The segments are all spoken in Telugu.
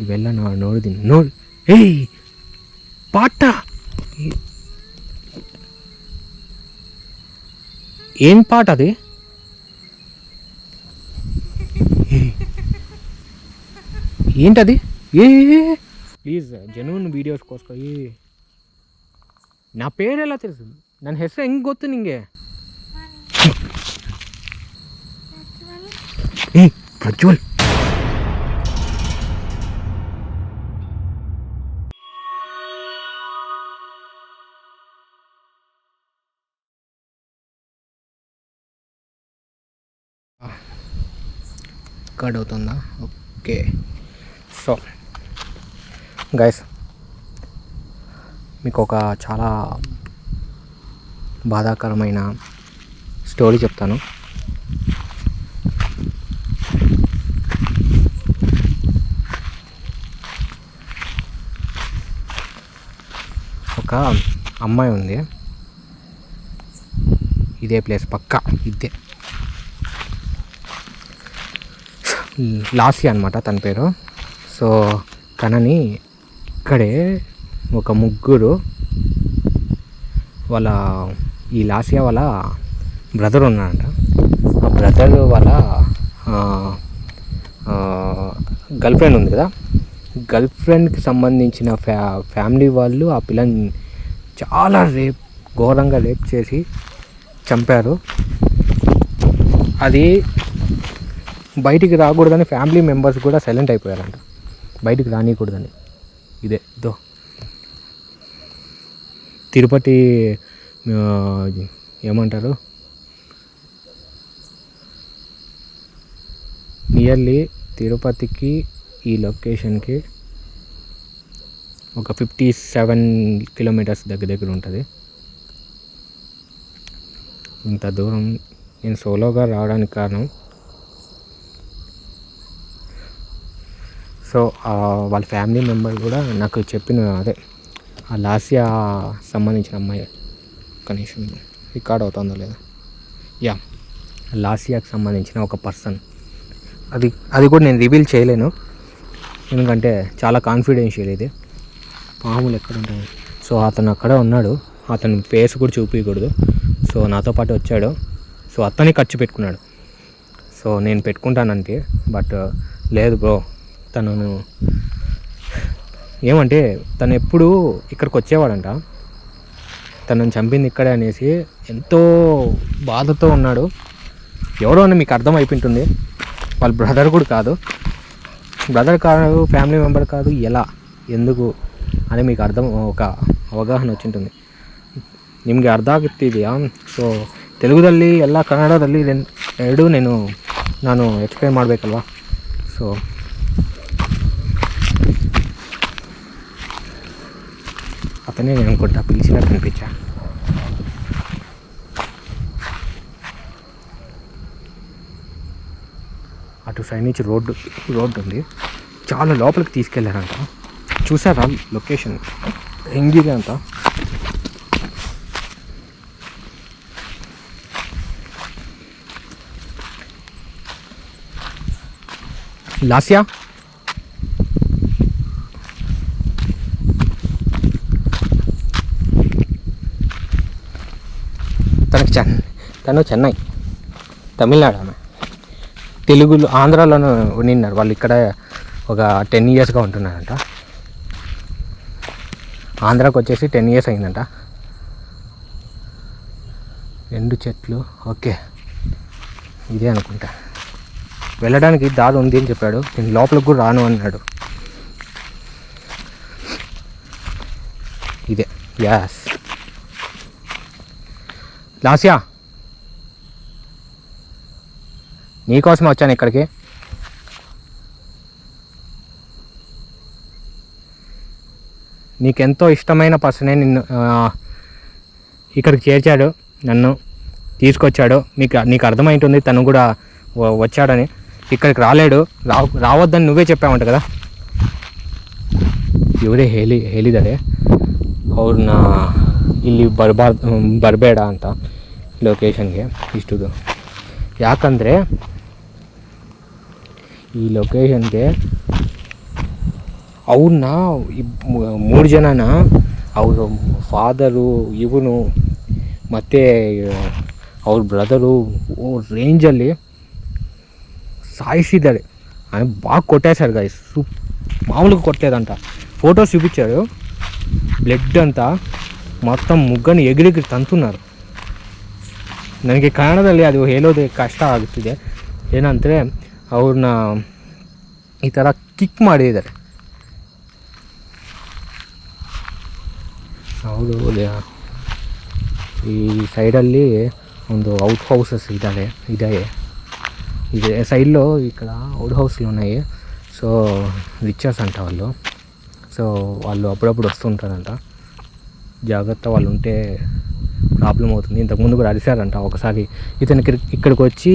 ಇವೆಲ್ಲ ನಾವು ನೋಡಿದ್ದೀನಿ ನೋಡಿ ಏಯ್ ಪಾಠ ಏನು ಪಾಠ ಅದೇ ಏಂಟದಿ ఏ ಪ್ಲೀಸ್ జెన్యున్ వీడియోస్ కోసుకో ఏ నా పేరు ఎలా ನನ್ನ ಹೆಸರು ಹೆಂಗೆ ಗೊತ್ತು ನಿಂಗೆ ಏ ಪ್ರಜ್ವಲ್ కట్ అవుతుందా? ఓకే. సో గైస్ మీకు ఒక చాలా బాధాకరమైన స్టోరీ చెప్తాను. ఒక అమ్మాయి ఉంది. ఇదే ప్లేస్ పక్కా ఇదే. లాసీ అనమాట తన పేరు. సో తనని ఇక్కడే ఒక ముగ్గురు వాళ్ళ ఈ లాసియా వాళ్ళ బ్రదర్ ఉన్నాడంట ఆ బ్రదర్ వాళ్ళ గర్ల్ ఫ్రెండ్ ఉంది కదా. గర్ల్ ఫ్రెండ్కి సంబంధించిన ఫ్యా ఫ్యామిలీ వాళ్ళు ఆ పిల్లని చాలా రేప్ ఘోరంగా రేప్ చేసి చంపారు. అది బయటికి రాకూడదని ఫ్యామిలీ మెంబర్స్ కూడా సైలెంట్ అయిపోయారంట. బయటికి రానియకూడదని. ఇదే దో తిరుపతి ఏమంటారు? నియర్లీ తిరుపతికి ఈ లొకేషన్కి ఒక ఫిఫ్టీ సెవెన్ కిలోమీటర్స్ దగ్గర దగ్గర ఉంటుంది. ఇంత దూరం నేను సోలోగా రావడానికి కారణం సో వాళ్ళ ఫ్యామిలీ మెంబర్ కూడా నాకు చెప్పిన అదే ఆ లాస్యా సంబంధించిన అమ్మాయి కనీసం రికార్డ్ అవుతుందో లేదా? యా లాసియాకి సంబంధించిన ఒక పర్సన్. అది అది కూడా నేను రివీల్ చేయలేను. ఎందుకంటే చాలా కాన్ఫిడెన్షియల్ ఇది. పాములు ఎక్కడ ఉంటాయి? సో అతను అక్కడ ఉన్నాడు. అతని ఫేస్ కూడా చూపించకూడదు సో నాతో పాటు వచ్చాడు. సో అతనే ఖర్చు పెట్టుకున్నాడు. సో నేను పెట్టుకుంటానంటే బట్ లేదు బ్రో తను ఏమంటే తను ఎప్పుడు ఇక్కడికి వచ్చేవాడంట తనని చంపింది ఇక్కడే అనేసి ఎంతో బాధతో ఉన్నాడు ఎవరో అని మీకు అర్థం అయిపోయింటుంది వాళ్ళ బ్రదర్ కూడా కాదు బ్రదర్ కాదు ఫ్యామిలీ మెంబర్ కాదు ఎలా ఎందుకు అని మీకు ಅರ್ಧ ఒక ಅವಗಾಹನ వచ్చిಂటుంది ನಿಮಗೆ ಅರ್ಧ ಆಗಿರ್ತಿದೆಯಾ ಸೊ ತೆಲುಗುದಲ್ಲಿ ಎಲ್ಲ ಕನ್ನಡದಲ್ಲಿ ಇದನ್- ಎರಡೂ నేను ನಾನು ಎಕ್ಸ್ಪ್ಲೈನ್ ಮಾಡಬೇಕಲ್ವಾ ಸೊ అతనే నేను అనుకుంటా పిలిచినట్టు అనిపించా అటు సైడ్ నుంచి రోడ్డు రోడ్డు ఉంది. చాలా లోపలికి తీసుకెళ్ళారంట. చూసారా లొకేషన్? ఎంగిరి అంత లాస్యా తనకి చెన్ తను చెన్నై తమిళనాడు ఆమె తెలుగులో ఆంధ్రాలోనే ఉండినారు వాళ్ళు ఇక్కడ ఒక టెన్ ఇయర్స్గా ఉంటున్నారంట. ఆంధ్రాకి వచ్చేసి టెన్ ఇయర్స్ అయిందంట. రెండు చెట్లు ఓకే. ఇదే అనుకుంటా. వెళ్ళడానికి దారి ఉంది అని చెప్పాడు. నేను లోపలికి కూడా రాను అన్నాడు. ఇదే. యాస్ లాస్యా? నీకోసం వచ్చాను ఇక్కడికి నీకెంతో ఇష్టమైన పర్సనే నిన్ను ఆ, ఇక్కడికి చేర్చాడు నన్ను తీసుకొచ్చాడు నీకు నీకు అర్థమైంటుంది తను కూడా వ- వచ్చాడని ఇక్కడికి రాలేడు రా రావద్దని నువ్వే చెప్పావంట కదా ಇವರೇ ಹೇಳಿ ಹೇಳಿದ್ದಾರೆ ಅವ್ರನ್ನ ಇಲ್ಲಿ ಬರ್ಬಾರ್ ಬರಬೇಡ ಅಂತ ಲೊಕೇಶನ್ಗೆ ಇಷ್ಟು ದೂ- ಯಾಕಂದರೆ ಈ ಲೊಕೇಶನ್ಗೆ ಅವ್ರನ್ನ ಮೂರು ಜನನ ಅವರು ಫಾದರು ಇವನು ಮತ್ತು, ಅವ್ರ ಬ್ರದರು ರೇಂಜಲ್ಲಿ ಸಾಯಿಸಿದ್ದಾರೆ. ಬಾగా కొట్టేశారు గైస్ సూప్ మామూలుగా కొట్టలేదంట ಫೋಟೋಸ್ చూపించారు ಬ್ಲಡ್ ಅಂತ మొత్తం ముగ్గని ఎగిరెగిరి ತಂತುನಾರು ನನಗೆ ಕನ್ನಡದಲ್ಲಿ ಅದು ಹೇಳೋದೇ ಕಷ್ಟ ಆಗುತ್ತಿದೆ ಏನಂದರೆ ಅವ್ರನ್ನ ಈ ಥರ ಕಿಕ್ ಮಾಡಿದ್ದಾರೆ ಹೌದು ಈ ಸೈಡಲ್ಲಿ ಒಂದು ಔಟ್ ಹೌಸಸ್ ಇದ್ದಾವೆ ಇದ್ದಾವೆ ఇది సైడ్లో ఇక్కడ ఔట్ హౌస్లు ఉన్నాయి సో రిచర్స్ అంట వాళ్ళు సో వాళ్ళు అప్పుడప్పుడు వస్తుంటారంట జాగ్రత్త వాళ్ళు ఉంటే ప్రాబ్లం అవుతుంది ఇంతకుముందు కూడా అరిశారంట ఒకసారి ఇతను ఇక్కడికి వచ్చి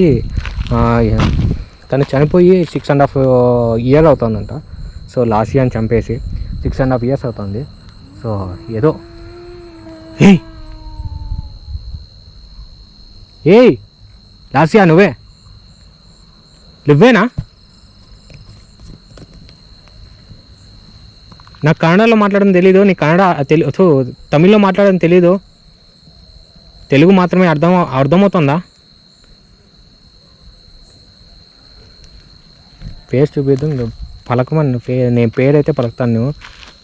తను చనిపోయి సిక్స్ అండ్ హాఫ్ ఇయర్ అవుతుందంట. సో లాస్ట్ ఇయర్ చంపేసి సిక్స్ అండ్ హాఫ్ ఇయర్స్ అవుతుంది. సో ఏదో. ఏయ్! లాసియా నువ్వే? నువ్వేనా? నాకు కన్నడలో మాట్లాడడం తెలీదు నీ కన్నడ తెలి తమిళ్ళో మాట్లాడడం తెలీదు. తెలుగు మాత్రమే అర్థం అర్థమవుతుందా? పేరు చూపిద్దాం. పలకమని పే నేను పేరైతే పలుకుతాను నువ్వు.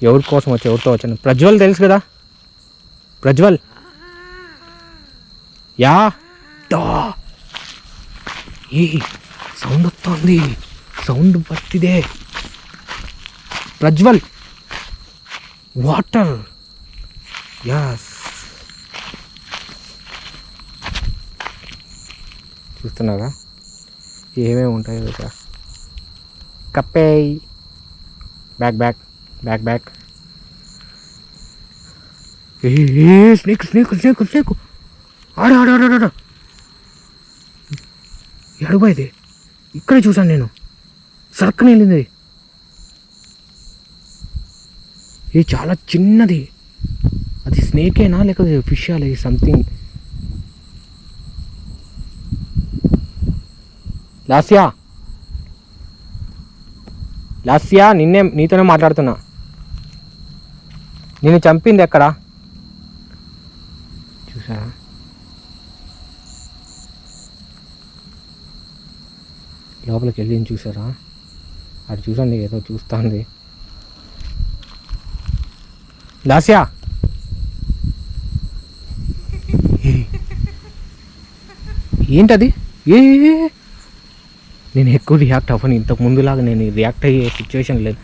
ఎవరి కోసం వచ్చి ఎవరితో వచ్చాను? ప్రజ్వల్ తెలుసు కదా? ప్రజ్వల్. యా. డా. ఏ సౌండ్ వస్తుంది. సౌండ్ బతిదే ప్రజ్వల్. వాటర్. యాస్. చూస్తున్నారా ఏమేమి ఉంటాయో ఇక్కడ కప్పేయ్ back back back back a snake snake snake snake ఆడ ఆడ ఆడ ఆడ ఎడుగు ఇది? ఇక్కడే చూసాను నేను. సరక్కుని వెళ్ళింది ఇది చాలా చిన్నది. అది స్నేకేనా లేకపోతే ఫిష్ అది సంథింగ్? లాస్యా? లాస్యా నిన్నే నీతోనే మాట్లాడుతున్నా. నిన్ను చంపింది ఎక్కడ? చూసారా లోపలికి వెళ్ళి చూసారా అది చూసండి ఏదో చూస్తుంది. లాస్యా! ఏంటది? ఏ? ನೀನು ಎಕ್ಕು ರಿಯಾಕ್ಟ್ ಆಫನ್ ಇಂಥ ముందులాగా ನೀನು ರಿಯಾಕ್ಟ್ ಆಗಿ సిచ్యువేషన్ లేదు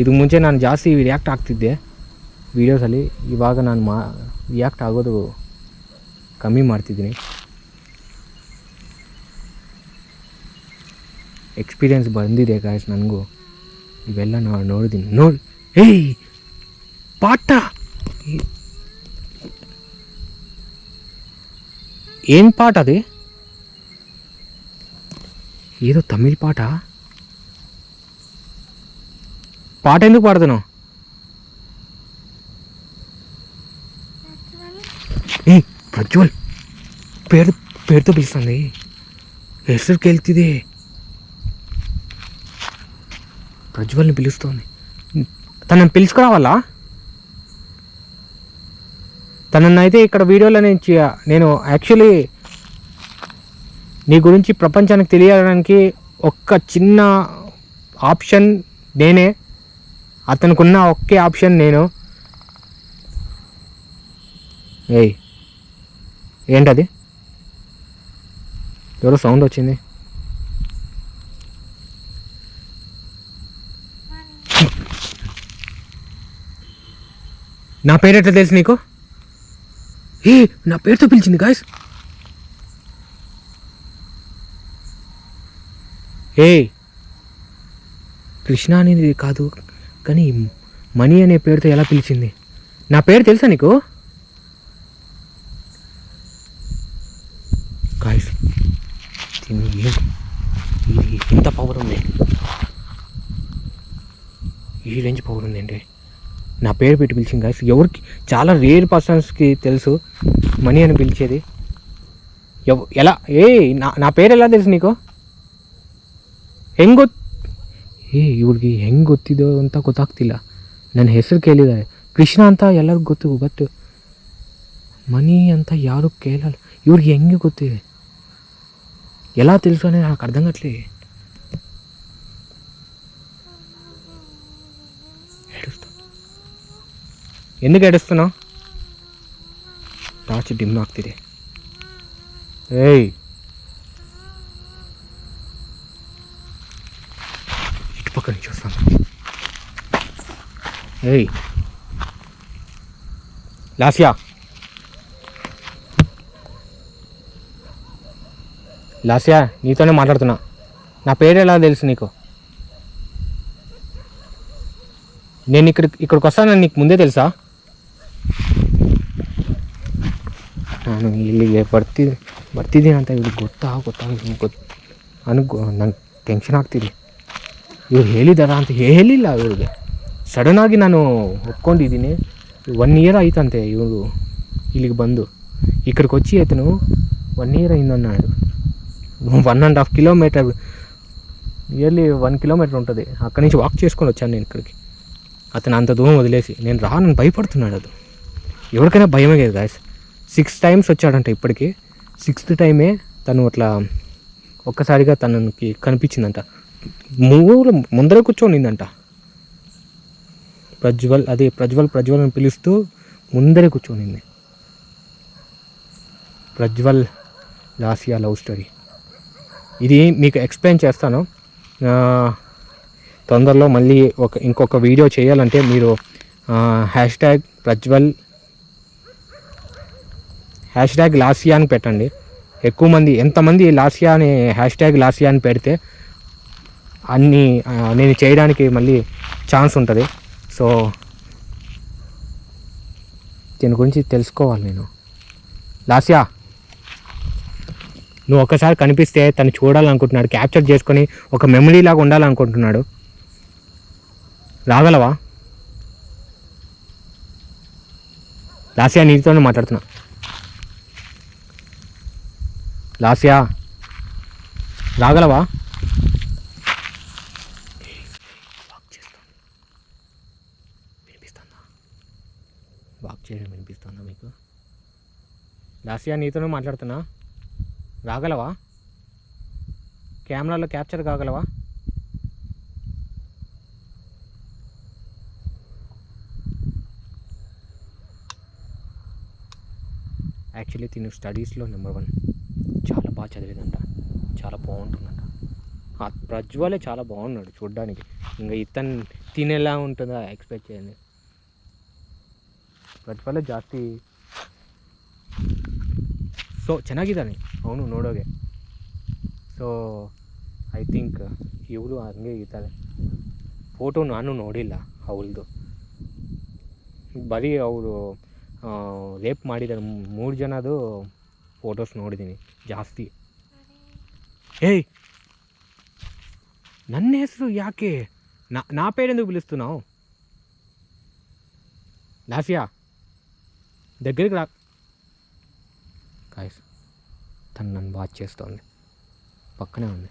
ಇದು ಮುಂಚೆ ನಾನು ಜಾಸ್ತಿ ರಿಯಾಕ್ಟ್ ಆಗ್ತಿದ್ದೆ ವೀಡಿಯೋಸಲ್ಲಿ ಇವಾಗ ನಾನು ಮಾ ರಿಯಾಕ್ಟ್ ಆಗೋದು ಕಮ್ಮಿ ಮಾಡ್ತಿದ್ದೀನಿ. ಎಕ್ಸ್ಪೀರಿಯೆನ್ಸ್ ಬಂದಿದೆ ಗಾಯ್ಸ್ ನನಗೂ. ಇವೆಲ್ಲ ನಾನು ನೋಡಿದ್ದೀನಿ ನೋಡಿ, ಏಯ್, ಪಾಠ! ಏನು ಪಾಠ ಅದೇ? ఏదో తమిళ్ పాట? పాట ఎందుకు పాడుతున్నావు? ఏ ప్రజ్వల్. పేరు పేరుతో పిలుస్తుంది. ಹೆಸరుకి వెళ్తుంది. ప్రజ్వల్ని పిలుస్తోంది. తనని పిలుచుకురావాలా? తనని అయితే ఇక్కడ వీడియోలో నేను నేను యాక్చువల్లీ నీ గురించి ప్రపంచానికి తెలియడానికి ఒక్క చిన్న ఆప్షన్ నేనే. అతనికి ఉన్న ఒకే ఆప్షన్ నేను. ఏయ్ ఏంటది? ఎవరో సౌండ్ వచ్చింది. నా పేరు ఎట్లా తెలుసు నీకు? ఏ నా పేరుతో పిలిచింది గాయస్ ఏ కృష్ణ అనేది కాదు కానీ మణి అనే పేరుతో ఎలా పిలిచింది? నా పేరు తెలుసా నీకు? గాయస్ దీని ఇది ఇంత పవర్ ఉంది? ఈ రేంజ్ పవర్ ఉందండి నా పేరు పెట్టి పిలిచింది గాయస్ ఎవరికి చాలా రేర్ పర్సన్స్కి తెలుసు మనీ అని పిలిచేది. ఎవ ఎలా ఏ నా నా పేరు ఎలా తెలుసు నీకు? ಹೆಂಗ್ ಗೊತ್ ಏ ಇವ್ರಿಗೆ ಹೆಂಗೆ ಗೊತ್ತಿದೋ ಅಂತ ಗೊತ್ತಾಗ್ತಿಲ್ಲ ನನ್ನ ಹೆಸರು ಕೇಳಿದ್ದಾರೆ ಕೃಷ್ಣ ಅಂತ ಎಲ್ಲರಿಗೂ ಗೊತ್ತು ಬಟ್ ಮನಿ ಅಂತ ಯಾರು ಕೇಳಲ್ಲ ಇವ್ರಿಗೆ ಹೆಂಗೆ ಗೊತ್ತಿದೆ ఎలా తెలుసు అనేది నాకు అర్థం కావట్లే ఏడుస్తా ఎందుకు ఏడుస్తున్నావు టార్చ్ డిమ్ ಆಗ್ತಿದೆ ಏಯ್ పక్క నుంచి వస్తాను ఏయ్ లాసియా లాస్యా నీతోనే మాట్లాడుతున్నా నా పేరు ఎలా తెలుసు నీకు నేను ఇక్కడ ఇక్కడికి వస్తానని నీకు ముందే తెలుసಾ ನಾನು ಇಲ್ಲಿಗೆ ಬರ್ತಿ ಬರ್ತಿದ್ದೀನಿ ಅಂತ ಇವ್ರಿಗೆ ಗೊತ್ತಾ ಗೊತ್ತಾ ಇವ್ರಿಗೆ ಗೊತ್ತು ನನಗೆ ನಂಗೆ ಟೆನ್ಷನ್ ಆಗ್ತಿದೆ ಇವ್ರು ಹೇಳಿದಾರ ಅಂತ ಹೇಳಿಲ್ಲ ಇವ್ರಿಗೆ. ಸಡನ್ನಾಗಿ ನಾನು ಒಪ್ಕೊಂಡಿದ್ದೀನಿ. ಒನ್ ಇಯರ್ ಆಯ್ತಂತೆ ಇವರು ಇಲ್ಲಿಗೆ ಬಂದು. ಇಕ್ಕಡಿಗೆ వచ్చి అతను one year అయిందన్నాడు one and half kilometer nearly one kilometer ఉంటుంది అక్కడి నుంచి వాక్ చేసుకొని వచ్చాను నేను ఇక్కడికి అతను అంత దూరం వదిలేసి నేను రాను భయపడుతున్నాడు అది ఎవరికైనా భయమే కదా గాయస్ సిక్స్ టైమ్స్ వచ్చాడంట ఇప్పటికీ సిక్స్త్ టైమే తను అట్లా ఒక్కసారిగా తనకి కనిపించిందంట మూల ముందర కూర్చోనిందంట. ప్రజ్వల్ అదే ప్రజ్వల్ ప్రజ్వల్ అని పిలుస్తూ ముందరే కూర్చోనింది. Prajwal Lasya love story. ఇది మీకు ఎక్స్ప్లెయిన్ చేస్తాను. తొందరలో మళ్ళీ ఒక ఇంకొక వీడియో చేయాలంటే మీరు hashtag Prajwal hashtag Lasya అని పెట్టండి. ఎక్కువ మంది ఎంతమంది లాసియా అని హ్యాష్ ట్యాగ్ లాసియా అని పెడితే అన్నీ నేను చేయడానికి మళ్ళీ ఛాన్స్ ఉంటుంది. సో దీని గురించి తెలుసుకోవాలి నేను. లాస్యా నువ్వు ఒక్కసారి కనిపిస్తే తను చూడాలనుకుంటున్నాడు క్యాప్చర్ చేసుకొని ఒక మెమరీ లాగా ఉండాలనుకుంటున్నాడు. రాగలవా? లాసియా నీతోనే మాట్లాడుతున్నా. లాసియా రాగలవా వాక్ చేస్తాను వినిపిస్తుందా వాక్ చేయడం వినిపిస్తుందా మీకు? దాసియా నీతోనే మాట్లాడుతున్నా. రాగలవా? కెమెరాలో క్యాప్చర్ కాగలవా? యాక్చువల్లీ తిను స్టడీస్లో నెంబర్ వన్. చాలా బాగా చదివేదంట. చాలా బాగుంటుందంట. ఆ ప్రజ్వలే చాలా బాగున్నాడు చూడ్డానికి. ఇంకా ఇతను తినేలా ఉంటుందా? ఎక్స్పెక్ట్ చేయండి ಪ್ರತಿಫಲ ಜಾಸ್ತಿ. ಸೊ ಚೆನ್ನಾಗಿದ್ದಾನೆ ಅವನು ನೋಡೋಗೆ. ಸೊ ಐ ಥಿಂಕ್ ಇವಳು ಹಂಗೆ ಇದ್ದಾಳೆ ಫೋಟೋ ನಾನು ನೋಡಿಲ್ಲ ಅವಳದು. ಬರೀ ಅವರು ರೇಪ್ ಮಾಡಿದ್ದಾರೆ ಮೂರು ಜನದು ಫೋಟೋಸ್ ನೋಡಿದ್ದೀನಿ ಜಾಸ್ತಿ. ಏಯ್! ನನ್ನ ಹೆಸರು ಯಾಕೆ? ನಾ ನಾ ಪೇರೆಂದು ಬಿಳಿಸ್ತು ನಾವು. ಲಾಸಿಯಾ? దగ్గరికి రా. కాయస్ తను నన్ను వాచ్ చేస్తోంది. పక్కనే ఉంది.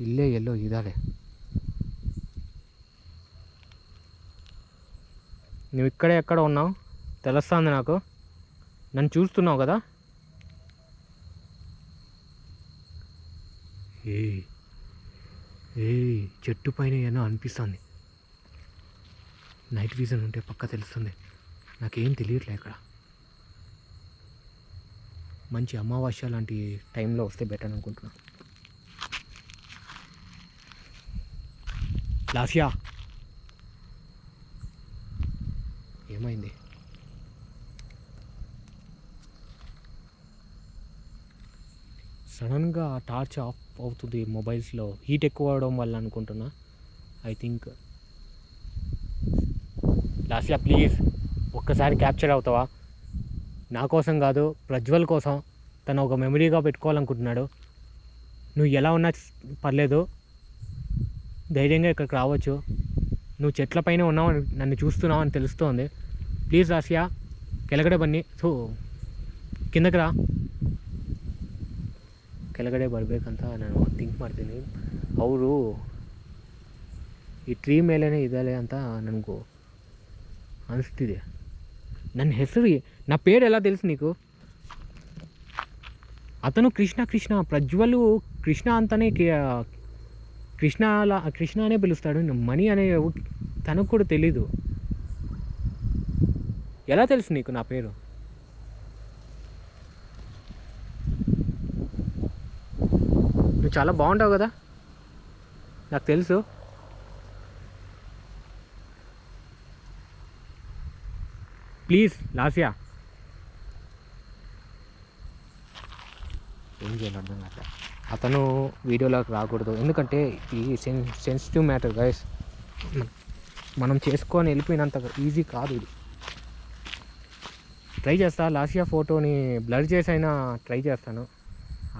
ఇల్లే ఎల్లో ఇదాలే. నువ్వు ఇక్కడే ఎక్కడ ఉన్నావు? తెలుస్తుంది నాకు. నన్ను చూస్తున్నావు కదా? ఏ ఏ చెట్టు పైన ఏమో అనిపిస్తుంది. నైట్ విజన్ ఉంటే పక్క తెలుస్తుంది. నాకేం తెలియట్లే ఇక్కడ. మంచి అమావాస్య లాంటి టైంలో వస్తే బెటర్ అనుకుంటున్నా. లాఫియా ఏమైంది? సడన్గా టార్చ్ ఆఫ్ అవుతుంది మొబైల్స్లో. హీట్ ఎక్కువ అవడం వల్ల అనుకుంటున్నా. I think. లాస్యా ప్లీజ్! ఒక్కసారి క్యాప్చర్ అవుతావా నా కోసం కాదు ప్రజ్వల్ కోసం తను ఒక మెమరీగా పెట్టుకోవాలనుకుంటున్నాడు నువ్వు ఎలా ఉన్నా పర్లేదు ధైర్యంగా ఇక్కడికి రావచ్చు నువ్వు చెట్ల పైన ఉన్నావు అని నన్ను చూస్తున్నావు అని తెలుస్తోంది ప్లీజ్ రాసియా ಕೆಳಗಡೆ ಬನ್ನಿ ಥೂ ಕಿಂದಕ್ಕೆ ರಾ ಕೆಳಗಡೆ ಬರಬೇಕಂತ ನಾನು ಥಿಂಕ್ ಮಾಡ್ತೀನಿ ಅವರು ಈ ಟ್ರೀ ಮೇಲೇ ಇದ್ದಾರೆ ಅಂತ ನನಗೂ ಅನಿಸ್ತಿದೆ ನನ್ನ ಹೆಸರು నా పేరు ఎలా తెలుసు నీకు అతను కృష్ణ కృష్ణ ప్రజ్వలు కృష్ణ అంతనే కి- కృష్ణ అలా కృష్ణ అనే పిలుస్తాడు మణి అనే ఎవ- తనకు కూడా తెలీదు ఎలా తెలుసు నీకు నా పేరు నువ్వు చాలా బాగుంటావు కదా నాకు తెలుసు ప్లీజ్ లాస్యా. ఏం చేయాలి అర్థం కావట్లే అతను వీడియోలోకి రాకూడదు. ఎందుకంటే ఈ సెన్ సెన్సిటివ్ మ్యాటర్ గైస్ మనం చేసుకొని వెళ్ళిపోయినంత ఈజీ కాదు ఇది. ట్రై చేస్తా. లాస్యా ఫోటోని బ్లర్ చేసి అయినా ట్రై చేస్తాను.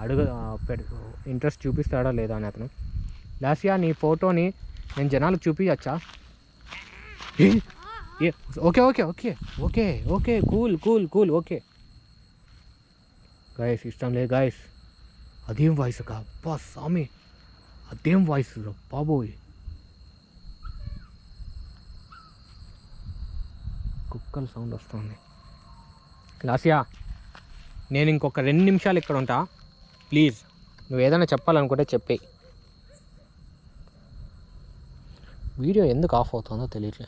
అడుగు ఇంట్రెస్ట్ చూపిస్తాడా లేదా అని అతను. లాస్యా నీ ఫోటోని నేను జనాలకు చూపించచ్చా okay okay okay okay okay cool cool cool okay guys ఇష్టం లేదు గాయస్ అదేం వాయిస్ ఒక అబ్బా స్వామి అదేం వాయిస్ బాబోయ్ కుక్కల సౌండ్ వస్తుంది. లాసియా నేను ఇంకొక రెండు నిమిషాలు ఇక్కడ ఉంటా. ప్లీజ్ నువ్వు ఏదైనా చెప్పాలనుకుంటే చెప్పేయి. వీడియో ఎందుకు ఆఫ్ అవుతుందో తెలియట్లే.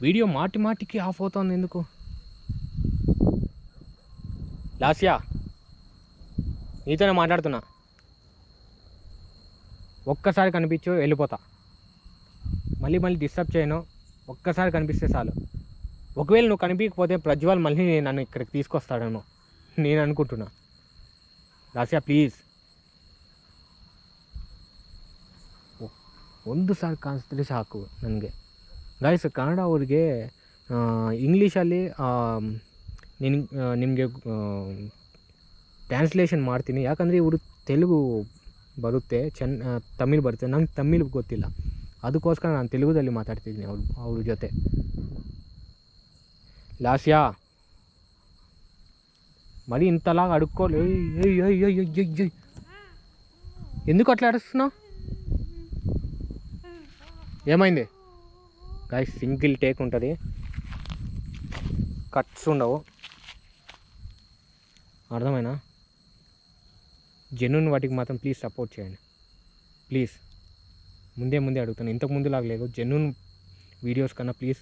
వీడియో మాటి మాటికి ఆఫ్ అవుతుంది ఎందుకు లాస్యా నీతోనే మాట్లాడుతున్నా ఒక్కసారి కనిపించు వెళ్ళిపోతా మళ్ళీ మళ్ళీ డిస్టర్బ్ చేయను ఒక్కసారి కనిపిస్తే చాలు ఒకవేళ నువ్వు కనిపించకపోతే ప్రజ్వల్ మళ్ళీ నన్ను ఇక్కడికి తీసుకొస్తాడేమో నేను అనుకుంటున్నా లాస్యా ಪ್ಲೀಸ್ ಒಂದು ಸಾರಿ ಕಾಣಿಸಿದ್ರೆ ಸಾಕು ನನಗೆ ಗಾಯ್ಸ್ ಕನ್ನಡ ಅವ್ರಿಗೆ ಇಂಗ್ಲೀಷಲ್ಲಿ ನಿನ್ ನಿಮಗೆ ಟ್ರಾನ್ಸ್ಲೇಷನ್ ಮಾಡ್ತೀನಿ ಯಾಕಂದರೆ ಇವರು ತೆಲುಗು ಬರುತ್ತೆ ಚೆನ್ನ ತಮಿಳ್ ಬರುತ್ತೆ ನಂಗೆ ತಮಿಳ್ ಗೊತ್ತಿಲ್ಲ ಅದಕ್ಕೋಸ್ಕರ ನಾನು ತೆಲುಗುದಲ್ಲಿ ಮಾತಾಡ್ತಿದ್ದೀನಿ ಅವ್ರ ಅವ್ರ ಜೊತೆ లాస్యా మరి ఇంతలాగా అడుక్కోలే ఏయ్ ఏయ్ ఏయ్ ఏయ్ ఏయ్ ఏయ్. ఎందుకు అట్లా అడుస్తున్నావు ఏమైంది గాయ సింగిల్ టేక్ ఉంటుంది. కట్స్ ఉండవు. అర్థమైనా జెన్యున్ వాటికి మాత్రం ప్లీజ్ సపోర్ట్ చేయండి. ప్లీజ్ ముందే ముందే అడుగుతాను. లాగా లాగలేదు జెన్యున్ వీడియోస్ కన్నా ప్లీజ్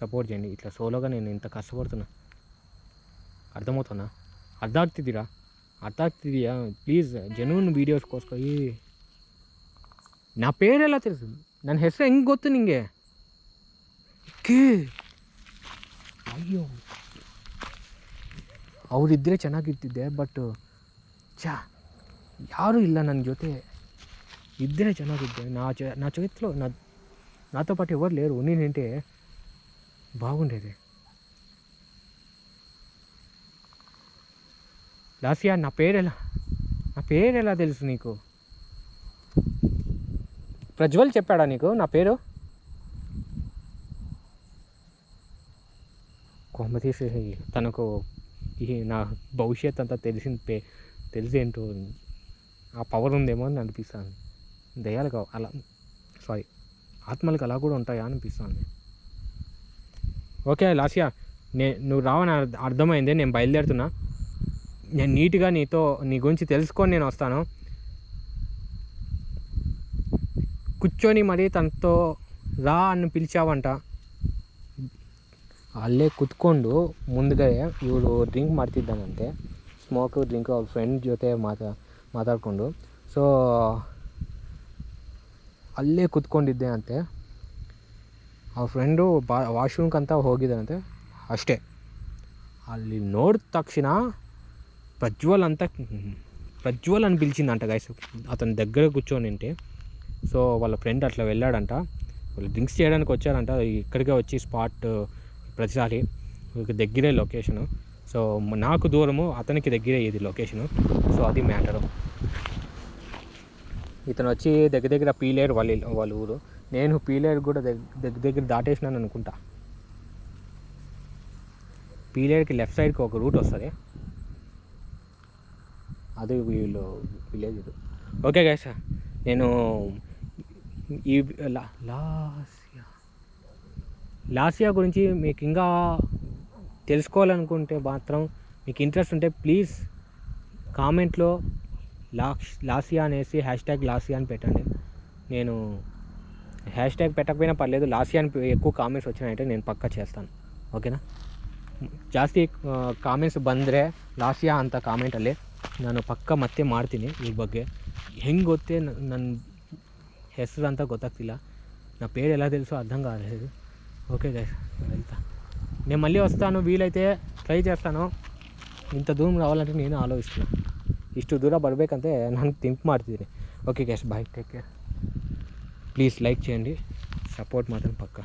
సపోర్ట్ చేయండి. ఇట్లా సోలోగా నేను ఇంత కష్టపడుతున్నా. అర్థమవుతున్నా అర్థార్థిదిరా అర్థార్థిదియా ప్లీజ్ జెన్యున్ వీడియోస్ కోసం నా పేరు ఎలా తెలుసు? ನನ್ನ ಹೆಸರು ಹೆಂಗೆ ಗೊತ್ತು ನಿಂಗೆ ಕೇ ಅಯ್ಯೋ ಅವರಿದ್ದರೆ ಚೆನ್ನಾಗಿರ್ತಿದ್ದೆ ಬಟ್ ಚಾ ಯಾರೂ ಇಲ್ಲ ನನ್ನ ಜೊತೆ ఇద్దరే ಚೆನ್ನಾಗಿದ್ದೆ నా చే నా చేతిలో నా నాతో పాటు ఎవరు లేరు నేనంటే బాగుండేది లాసియా నా పేరు ఎలా నా పేరు ఎలా తెలుసు నీకు ప్రజ్వల్ చెప్పాడా నీకు? నా పేరు? కొమ్మ తీసి తనకు ఈ నా భవిష్యత్ అంతా తెలిసిన పే తెలిసేంటో ఆ పవర్ ఉందేమో అని అనిపిస్తాను దయాలుగా అలా సారీ ఆత్మలకు అలా కూడా ఉంటాయా అనిపిస్తుంది. ఓకే లాసియా నే నువ్వు రావని అర్థ- అర్థమైంది నేను బయలుదేరుతున్నా. నేను నీట్గా నీతో నీ గురించి తెలుసుకొని నేను వస్తాను. కూర్చొని మరి తనతో రా అని పిలిచావంట ಅಲ್ಲೇ ಕುತ್ಕೊಂಡು ಮುಂದ್ಗಡೆ ಇವರು ಡ್ರಿಂಕ್ ಮಾಡ್ತಿದ್ದಾನಂತೆ ಸ್ಮೋಕು ಡ್ರಿಂಕ್ ಅವ್ರ ಫ್ರೆಂಡ್ ಜೊತೆ ಮಾತಾ ಮಾತಾಡಿಕೊಂಡು ಸೊ ಅಲ್ಲೇ ಕುತ್ಕೊಂಡಿದ್ದೆ ಅಂತೆ ಅವ್ರ ಫ್ರೆಂಡು ಬಾ ವಾಶ್ರೂಮ್ಗಂತ ಹೋಗಿದ್ದಾನಂತೆ ಅಷ್ಟೇ ಅಲ್ಲಿ ನೋಡಿದ తక్షణ ప్రజ్వల్ అంతా ప్రజ్వల్ అని పిలిచిందంట గైస్ అతని దగ్గర కూర్చొని ఉంటే సో వాళ్ళ ఫ్రెండ్ అట్లా వెళ్ళాడంట. వాళ్ళు డ్రింక్స్ చేయడానికి వచ్చారంట. ఇక్కడికే వచ్చి స్పాట్ ప్రతిసారి దగ్గరే లొకేషను. సో నాకు దూరము అతనికి దగ్గరే ఇది లొకేషను. సో అది మ్యాటరు. ఇతను వచ్చి దగ్గర దగ్గర పీలేరు వాళ్ళ వాళ్ళ ఊరు. నేను పీలేరు కూడా దగ్గర దగ్గర దాటేసినాను అనుకుంటా. పీలేరుకి లెఫ్ట్ సైడ్కి ఒక రూట్ వస్తుంది. అది వీళ్ళు విలేజ్ ఓకే ఓకే గైస్ నేను ఈ లా- లాసియా లాసియా గురించి మీకు ఇంకా తెలుసుకోవాలనుకుంటే మాత్రం మీకు ఇంట్రెస్ట్ ఉంటే ప్లీజ్ కామెంట్లో లాక్స్ లాసియా అనేసి హ్యాష్ ట్యాగ్ లాసియా అని పెట్టండి నేను హ్యాష్ ట్యాగ్ పెట్టకపోయినా పర్లేదు లాసియా అని ఎక్కువ కామెంట్స్ వచ్చినాయంటే నేను పక్కా చేస్తాను ಓಕೆನಾ ಜಾಸ್ತಿ ಕಾಮೆಂಟ್ಸ್ ಬಂದರೆ ಲಾಸ್ಯಾ ಅಂತ ಕಾಮೆಂಟಲ್ಲಿ ನಾನು ಪಕ್ಕ ಮತ್ತೆ ಮಾಡ್ತೀನಿ ಈ ಬಗ್ಗೆ ಹೆಂಗೆ ಗೊತ್ತೇ ನನ್ನ ಹೆಸರು ಅಂತ ಗೊತ್ತಾಗ್ತಿಲ್ಲ నా పేరు ఎలా తెలుసో అర్థం కాలేదు ఓకే గైస్ వెళ్తా నేను మళ్ళీ వస్తాను వీలైతే ట్రై చేస్తాను ఇంత దూరం రావాలంటే నేను ఆలోచిస్తున్నా ಇಷ್ಟು ದೂರ ಬರಬೇಕಂತೆ ನಾನು ಥಿಂಕ್ ಮಾಡ್ತಿದ್ದೀನಿ okay guys bye take care please like చేయండి సపోర్ట్ మాత్రం పక్కా